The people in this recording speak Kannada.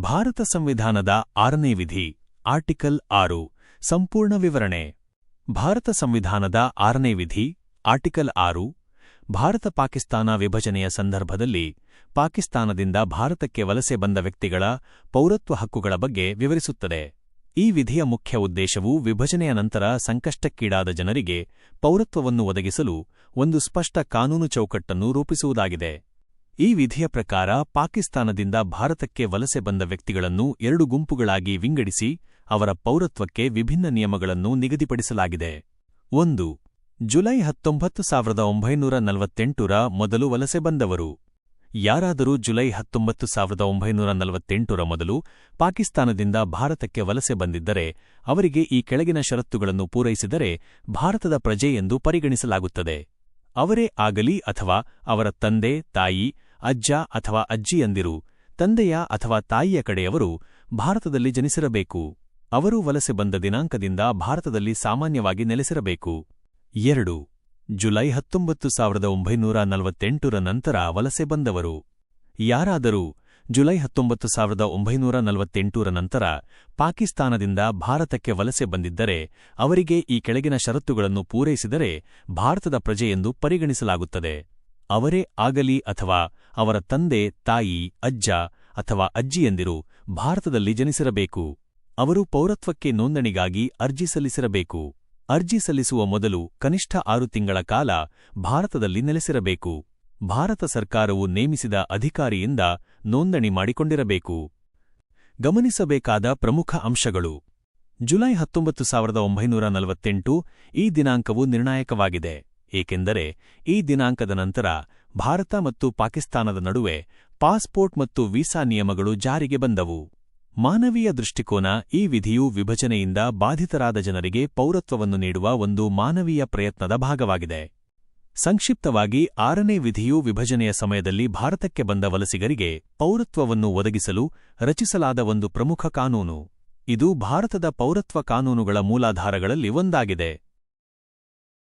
ಭಾರತ ಸಂವಿಧಾನದ ಆರನೇ ವಿಧಿ, ಆರ್ಟಿಕಲ್ ಆರು, ಸಂಪೂರ್ಣ ವಿವರಣೆ. ಭಾರತ ಸಂವಿಧಾನದ ಆರನೇ ವಿಧಿ, ಆರ್ಟಿಕಲ್ ಆರು ಭಾರತ ಪಾಕಿಸ್ತಾನ ವಿಭಜನೆಯ ಸಂದರ್ಭದಲ್ಲಿ ಪಾಕಿಸ್ತಾನದಿಂದ ಭಾರತಕ್ಕೆ ವಲಸೆ ಬಂದ ವ್ಯಕ್ತಿಗಳ ಪೌರತ್ವ ಹಕ್ಕುಗಳ ಬಗ್ಗೆ ವಿವರಿಸುತ್ತದೆ. ಈ ವಿಧಿಯ ಮುಖ್ಯ ಉದ್ದೇಶವು ವಿಭಜನೆಯ ನಂತರ ಸಂಕಷ್ಟಕ್ಕೀಡಾದ ಜನರಿಗೆ ಪೌರತ್ವವನ್ನು ಒದಗಿಸಲು ಒಂದು ಸ್ಪಷ್ಟ ಕಾನೂನು ಚೌಕಟ್ಟನ್ನು ರೂಪಿಸುವುದಾಗಿದೆ. ಈ ವಿಧಿಯ ಪ್ರಕಾರ ಪಾಕಿಸ್ತಾನದಿಂದ ಭಾರತಕ್ಕೆ ವಲಸೆ ಬಂದ ವ್ಯಕ್ತಿಗಳನ್ನು ಎರಡು ಗುಂಪುಗಳಾಗಿ ವಿಂಗಡಿಸಿ ಅವರ ಪೌರತ್ವಕ್ಕೆ ವಿಭಿನ್ನ ನಿಯಮಗಳನ್ನು ನಿಗದಿಪಡಿಸಲಾಗಿದೆ. ಒಂದು, ಜುಲೈ ಹತ್ತೊಂಬತ್ತು ಸಾವಿರದ ಒಂಬೈನೂರ ನಲವತ್ತೆಂಟರ ಮೊದಲು ವಲಸೆ ಬಂದವರು. ಯಾರಾದರೂ ಜುಲೈ ಹತ್ತೊಂಬತ್ತು ಸಾವಿರದ ಒಂಬೈನೂರ ನಲವತ್ತೆಂಟರ ಮೊದಲು ಪಾಕಿಸ್ತಾನದಿಂದ ಭಾರತಕ್ಕೆ ವಲಸೆ ಬಂದಿದ್ದರೆ, ಅವರಿಗೆ ಈ ಕೆಳಗಿನ ಷರತ್ತುಗಳನ್ನು ಪೂರೈಸಿದರೆ ಭಾರತದ ಪ್ರಜೆ ಎಂದು ಪರಿಗಣಿಸಲಾಗುತ್ತದೆ. ಅವರೇ ಆಗಲಿ ಅಥವಾ ಅವರ ತಂದೆ, ತಾಯಿ ಅಜ್ಜ ಅಥವಾ ಅಜ್ಜಿಯಂದಿರು ತಂದೆಯ ಅಥವಾ ತಾಯಿಯ ಕಡೆಯವರು ಭಾರತದಲ್ಲಿ ಜನಿಸಿರಬೇಕು. ಅವರು ವಲಸೆ ಬಂದ ದಿನಾಂಕದಿಂದ ಭಾರತದಲ್ಲಿ ಸಾಮಾನ್ಯವಾಗಿ ನೆಲೆಸಿರಬೇಕು. ಎರಡು. ಜುಲೈ ಹತ್ತೊಂಬತ್ತು ಸಾವಿರದ ಒಂಬೈನೂರ ನಲವತ್ತೆಂಟರ ನಂತರ ವಲಸೆ ಬಂದವರು. ಯಾರಾದರೂ ಜುಲೈ ಹತ್ತೊಂಬತ್ತು ಸಾವಿರದ ಒಂಬೈನೂರ ನಲವತ್ತೆಂಟರ ನಂತರ ಪಾಕಿಸ್ತಾನದಿಂದ ಭಾರತಕ್ಕೆ ವಲಸೆ ಬಂದಿದ್ದರೆ, ಅವರಿಗೆ ಈ ಕೆಳಗಿನ ಷರತ್ತುಗಳನ್ನು ಪೂರೈಸಿದರೆ ಭಾರತದ ಪ್ರಜೆಯೆಂದು ಪರಿಗಣಿಸಲಾಗುತ್ತದೆ. ಅವರೇ ಆಗಲಿ ಅಥವಾ ಅವರ ತಂದೆ, ತಾಯಿ, ಅಜ್ಜ ಅಥವಾ ಅಜ್ಜಿಯಂದಿರು ಭಾರತದಲ್ಲಿ ಜನಿಸಿರಬೇಕು. ಅವರು ಪೌರತ್ವಕ್ಕೆ ನೋಂದಣಿಗಾಗಿ ಅರ್ಜಿ ಸಲ್ಲಿಸಿರಬೇಕು. ಅರ್ಜಿ ಸಲ್ಲಿಸುವ ಮೊದಲು ಕನಿಷ್ಠ ಆರು ತಿಂಗಳ ಕಾಲ ಭಾರತದಲ್ಲಿ ನೆಲೆಸಿರಬೇಕು. ಭಾರತ ಸರ್ಕಾರವು ನೇಮಿಸಿದ ಅಧಿಕಾರಿಯಿಂದ ನೋಂದಣಿ ಮಾಡಿಕೊಂಡಿರಬೇಕು. ಗಮನಿಸಬೇಕಾದ ಪ್ರಮುಖ ಅಂಶಗಳು. ಜುಲೈ ಹತ್ತೊಂಬತ್ತು ಸಾವಿರದ ಒಂಬೈನೂರ ನಲವತ್ತೆಂಟು ಈ ದಿನಾಂಕವು ನಿರ್ಣಾಯಕವಾಗಿದೆ. ಏಕೆಂದರೆ ಈ ದಿನಾಂಕದ ನಂತರ ಭಾರತ ಮತ್ತು ಪಾಕಿಸ್ತಾನದ ನಡುವೆ ಪಾಸ್ಪೋರ್ಟ್ ಮತ್ತು ವೀಸಾ ನಿಯಮಗಳು ಜಾರಿಗೆ ಬಂದವು. ಮಾನವೀಯ ದೃಷ್ಟಿಕೋನ ಈ ವಿಧಿಯು ವಿಭಜನೆಯಿಂದ ಬಾಧಿತರಾದ ಜನರಿಗೆ ಪೌರತ್ವವನ್ನು ನೀಡುವ ಒಂದು ಮಾನವೀಯ ಪ್ರಯತ್ನದ ಭಾಗವಾಗಿದೆ. ಸಂಕ್ಷಿಪ್ತವಾಗಿ ಆರನೇ ವಿಧಿಯು ವಿಭಜನೆಯ ಸಮಯದಲ್ಲಿ ಭಾರತಕ್ಕೆ ಬಂದ ವಲಸಿಗರಿಗೆ ಪೌರತ್ವವನ್ನು ಒದಗಿಸಲು ರಚಿಸಲಾದ ಒಂದು ಪ್ರಮುಖ ಕಾನೂನು. ಇದು ಭಾರತದ ಪೌರತ್ವ ಕಾನೂನುಗಳ ಮೂಲಾಧಾರಗಳಲ್ಲಿ ಒಂದಾಗಿದೆ.